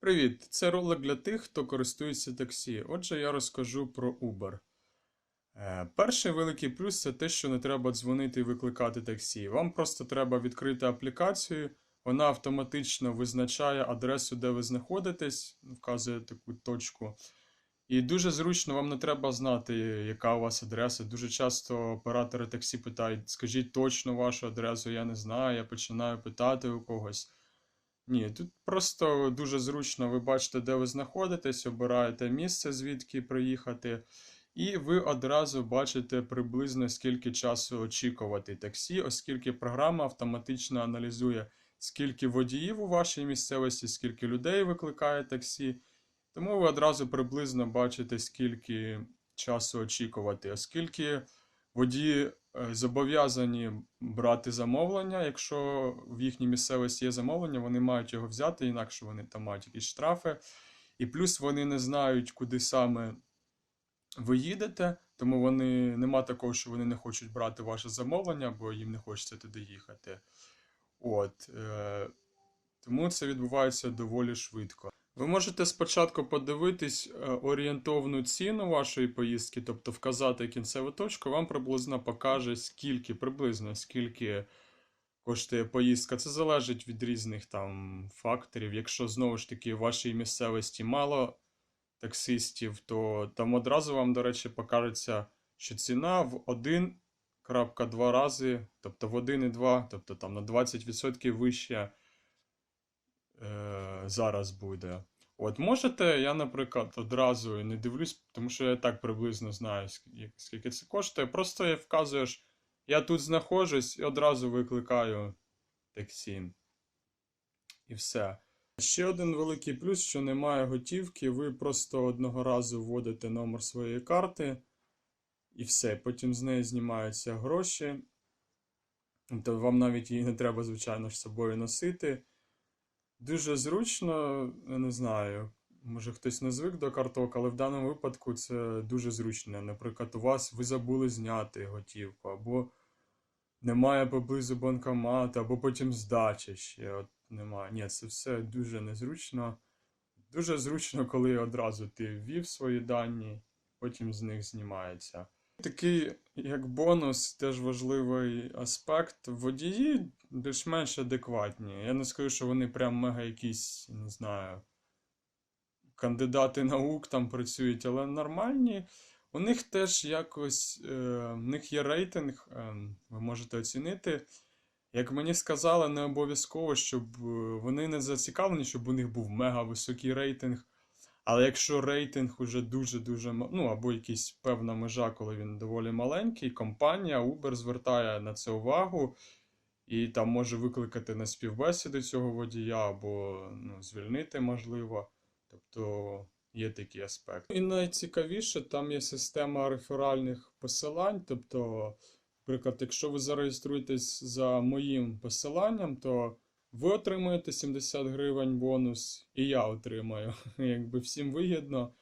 Привіт! Це ролик для тих, хто користується таксі. Отже, я розкажу про Uber. Е, Перший великий плюс це те, що не треба дзвонити і викликати таксі. Вам просто треба відкрити аплікацію, вона автоматично визначає адресу, де ви знаходитесь, вказує таку точку. І дуже зручно, вам не треба знати, яка у вас адреса. Дуже часто оператори таксі питають: скажіть точно вашу адресу, я не знаю, я починаю питати у когось. Ні, тут просто дуже зручно, ви бачите, де ви знаходитесь, обираєте місце, звідки приїхати, і ви одразу бачите приблизно скільки часу очікувати таксі, оскільки програма автоматично аналізує, скільки водіїв у вашій місцевості, скільки людей викликає таксі. Тому ви одразу приблизно бачите, скільки часу очікувати, оскільки водії зобов'язані брати замовлення. Якщо в їхній місцевості є замовлення, вони мають його взяти, інакше вони там мають якісь штрафи. І плюс вони не знають, куди саме ви їдете, тому вони нема такого, що вони не хочуть брати ваше замовлення, бо їм не хочеться туди їхати. От, е, тому це відбувається доволі швидко. Ви можете спочатку подивитись е, орієнтовну ціну вашої поїздки, тобто вказати кінцеву точку, вам приблизно покаже, скільки, приблизно скільки коштує поїздка. Це залежить від різних там факторів. Якщо знову ж таки в вашій місцевості мало таксистів, то там одразу вам, до речі, покажеться, що ціна в 1,2 рази, тобто в 1,2, тобто там на 20% вища зараз буде. От можете, я, наприклад, одразу не дивлюсь, тому що я так приблизно знаю, скільки це коштує. Просто вказуєш, я тут знаходжусь і одразу викликаю таксі. І все. Ще один великий плюс, що немає готівки, ви просто одного разу вводите номер своєї карти і все. Потім з неї знімаються гроші. То вам навіть її не треба, звичайно ж, собою носити. Дуже зручно, не знаю, може хтось не звик до карток, але в даному випадку це дуже зручно. Наприклад, у вас ви забули зняти готівку, або немає поблизу банкомату, або потім здачі ще от немає. Ні, це все дуже незручно. Дуже зручно, коли одразу ти ввів свої дані, потім з них знімається. Такий, як бонус, теж важливий аспект. Водії більш-менш адекватні. Я не скажу, що вони прям мега якісь, не знаю, кандидати наук там працюють, але нормальні. У них теж якось, е, в них є рейтинг, е, ви можете оцінити. Як мені сказали, не обов'язково, щоб е, вони не зацікавлені, щоб у них був мега високий рейтинг. Але якщо рейтинг уже дуже-дуже ну або якась певна межа, коли він доволі маленький, компанія Uber звертає на це увагу і там може викликати на співбесіду цього водія, або ну, звільнити можливо. Тобто є такий аспект. І найцікавіше, там є система реферальних посилань. Тобто, наприклад, якщо ви зареєструєтесь за моїм посиланням, то ви отримуєте 70 гривень бонус, і я отримаю. Якби всім вигідно.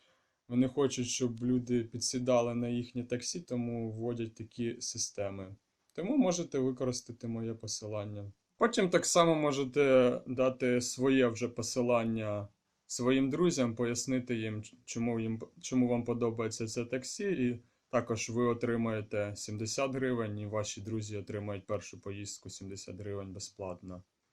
Вони хочуть, щоб люди підсідали на їхнє таксі, тому вводять такі системи. Тому можете використати моє посилання. Потім так само можете дати своє вже посилання своїм друзям, пояснити їм, чому їм чому вам подобається це таксі, і також ви отримаєте 70 гривень, і ваші друзі отримають першу поїздку 70 гривень безплатно.